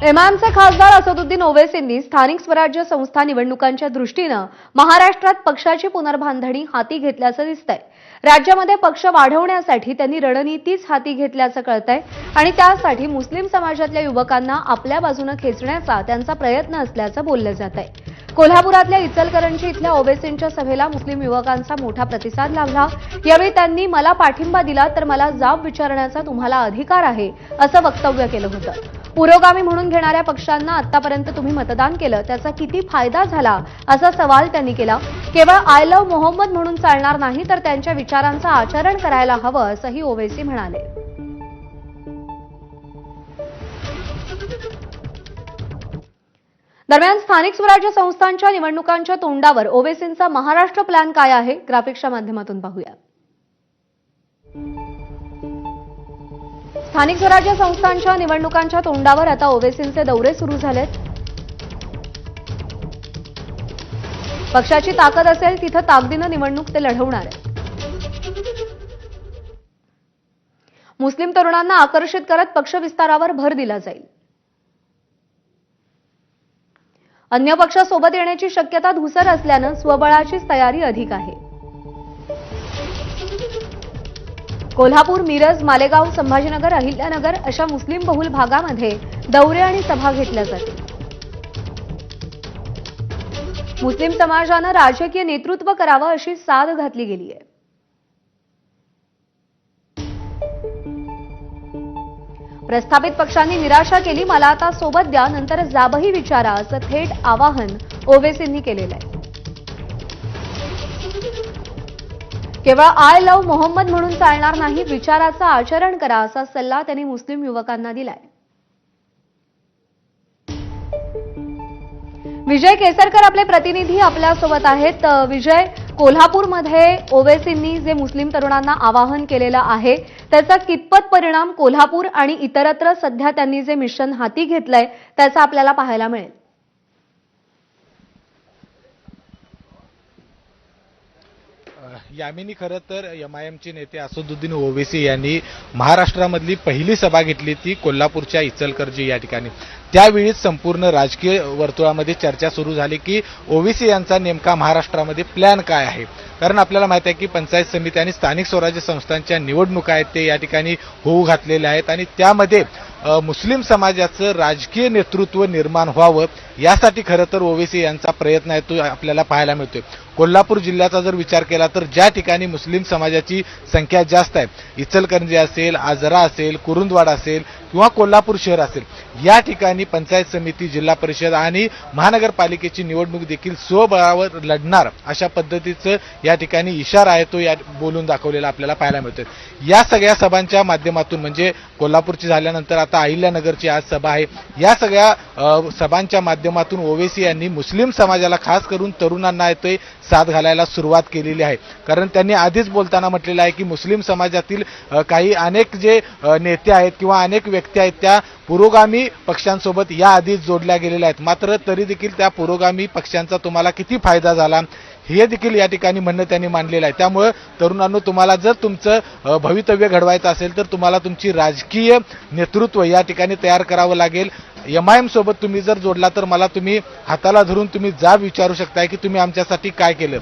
एमआयएमचे खासदार असदुद्दीन ओवेसींनी स्थानिक स्वराज्य संस्था निवडणुकांच्या दृष्टीनं महाराष्ट्रात पक्षाची पुनर्बांधणी हाती घेतल्याचं दिसतंय. राज्यामध्ये पक्ष वाढवण्यासाठी त्यांनी रणनीतीच हाती घेतल्याचं कळतंय आणि त्यासाठी मुस्लिम समाजातल्या युवकांना आपल्या बाजूनं खेचण्याचा त्यांचा प्रयत्न असल्याचं बोललं जात आहे कोल्हापुरातल्या इचलकरंजी इथल्या ओवेसींच्या सभेला मुस्लिम युवकांचा मोठा प्रतिसाद लाभला. यावेळी त्यांनी मला पाठिंबा दिला तर मला जाब विचारण्याचा तुम्हाला अधिकार आहे असं वक्तव्य केलं होतं. पुरोगामी म्हणून घेणाऱ्या पक्षांना आतापर्यंत तुम्ही मतदान केलं त्याचा किती फायदा झाला असा सवाल त्यांनी केला. केवळ आय लव्ह मोहम्मद म्हणून चालणार नाही तर त्यांच्या विचारांचं आचरण करायला हवं असंही ओवेसी म्हणाले. दरम्यान स्थानिक स्वराज्य संस्थांच्या निवडणुकांच्या तोंडावर ओवेसींचा महाराष्ट्र प्लॅन काय आहे? ग्राफिक्सच्या माध्यमातून पाहूया. स्थानिक स्वराज्य संस्थांच्या निवडणुकांच्या तोंडावर आता ओवेसींचे दौरे सुरू झालेत. पक्षाची ताकद असेल तिथं ताकदीनं निवडणूक ते लढवणार आहेत. मुस्लिम तरुणांना आकर्षित करत पक्ष विस्तारावर भर दिला जाईल. अन्य पक्षासोबत येण्याची शक्यता धुसर असल्यानं स्वबळाचीच तयारी अधिक आहे. कोल्हापूर मिरज मालेगाव संभाजीनगर अहिल्यानगर अशा मुस्लिम बहुल भागामध्ये दौरे आणि सभा घेतल्या जातील. मुस्लिम समाजानं राजकीय नेतृत्व करावं अशी साद घातली गेली आहे प्रस्थापित पक्षांनी निराशा केली मला आता सोबत द्या नंतर जाबही विचारा असं थेट आवाहन ओवेसींनी केलेलं आहे. केवळ आय लव्ह मोहम्मद म्हणून चालणार नाही विचाराचं आचरण करा असा सल्ला त्यांनी मुस्लिम युवकांना दिलाय. विजय केसरकर आपले प्रतिनिधी आपल्यासोबत आहेत. विजय कोल्हापूरमध्ये ओवेसींनी जे मुस्लिम तरुणांना आवाहन केलेलं आहे त्याचा कितपत परिणाम कोल्हापूर आणि इतरत्र सध्या त्यांनी जे मिशन हाती घेतलंय त्याचा आपल्याला पाहायला मिळेल. यामिनी खरं तर एम आय एमचे नेते असदुद्दीन ओवेसी यांनी महाराष्ट्रामधली पहिली सभा घेतली ती कोल्हापूरच्या इचलकरजी या ठिकाणी. त्यावेळीच संपूर्ण राजकीय वर्तुळामध्ये चर्चा सुरू झाली की ओवेसी यांचा नेमका महाराष्ट्रामध्ये प्लॅन काय आहे? कारण आपल्याला माहिती आहे की पंचायत समिती आणि स्थानिक स्वराज्य संस्थांच्या निवडणुका आहेत ते या ठिकाणी होऊ घातलेल्या आहेत आणि त्यामध्ये मुस्लिम समाजाचं राजकीय नेतृत्व निर्माण व्हावं यासाठी खरं तर ओवेसी यांचा प्रयत्न आहे तो आपल्याला पाहायला मिळतोय. कोल्हापूर जिल्ह्याचा जर विचार केला तर ज्या ठिकाणी मुस्लिम समाजाची संख्या जास्त आहे इचलकरंजी असेल आजरा असेल कुरुंदवाड असेल किंवा कोल्हापूर शहर असेल या ठिकाणी पंचायत समिती जिल्हा परिषद आणि महानगरपालिकेची निवडणूक देखील स्वबळावर लढणार अशा पद्धतीचं या ठिकाणी इशारा आहे तो या बोलून दाखवलेला आपल्याला पाहायला मिळतोय. या सगळ्या सभांच्या माध्यमातून म्हणजे कोल्हापूरची झाल्यानंतर आता अहिल्यानगरची आज सभा आहे. या सगळ्या सभांच्या माध्यमातून ओवेसी यांनी मुस्लिम समाजाला खास करून तरुणांना येतोय साथ घालायला सुरुवात केलेली आहे. कारण त्यांनी आधीच बोलताना म्हटलेलं आहे की मुस्लिम समाजातील काही अनेक जे नेते आहेत किंवा अनेक व्यक्ती आहेत त्या पुरोगामी पक्षांसोबत या आधीच जोडल्या गेलेल्या आहेत. मात्र तरी देखील त्या पुरोगामी पक्षांचा तुम्हाला किती फायदा झाला? हे देखील या ठिकाणी म्हणणं त्यांनी मांडलेलं आहे. त्यामुळं तरुणांनो तुम्हाला जर तुमचं भवितव्य घडवायचं असेल तर तुम्हाला तुमची राजकीय नेतृत्व या ठिकाणी तयार करावं लागेल. एम आय एम सोबत तुम्ही जर जोडला तर मला तुम्ही हाताला धरून तुम्ही जाब विचारू शकताय की तुम्ही आमच्यासाठी काय केलं.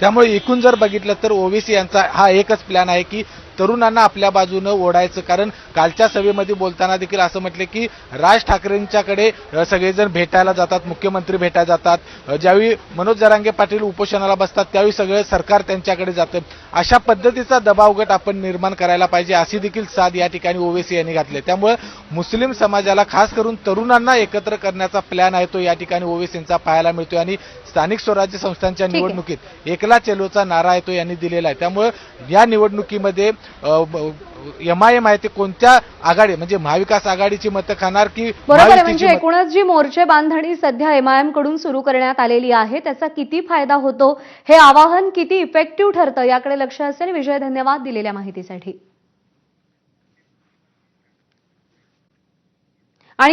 त्यामुळे एकूण जर बघितलं तर ओवेसी यांचा हा एकच प्लॅन आहे की तरुणांना आपल्या बाजूनं ओढायचं. कारण कालच्या सभेमध्ये बोलताना देखील असं म्हटलं की राज ठाकरेंच्याकडे सगळेजण भेटायला जातात मुख्यमंत्री भेटायला जातात. ज्यावेळी मनोज जरांगे पाटील उपोषणाला बसतात त्यावेळी सगळं सरकार त्यांच्याकडे जातं. अशा पद्धतीचा दबाव गट आपण निर्माण करायला पाहिजे अशी देखील साथ या ठिकाणी ओवेसी यांनी घातली. त्यामुळे मुस्लिम समाजाला खास करून तरुणांना एकत्र करण्याचा प्लॅन आहे तो या ठिकाणी ओवेसींचा पाहायला मिळतोय. आणि स्थानिक स्वराज्य संस्थांच्या. निवडणुकीत एकला चेलोचा नारा आहे तो यांनी दिलेला आहे. त्यामुळे या निवडणुकीमध्ये एम आय एम आहे ते कोणत्या आघाडी म्हणजे महाविकास आघाडीची मतं खाणार की बरोबर म्हणजे एकूणच जी मोर्चे बांधणी सध्या एमआयएमकडून सुरू करण्यात आलेली आहे त्याचा किती फायदा होतो हे आवाहन किती इफेक्टिव्ह ठरतं याकडे लक्ष असेल विजय धन्यवाद दिलेल्या माहितीसाठी.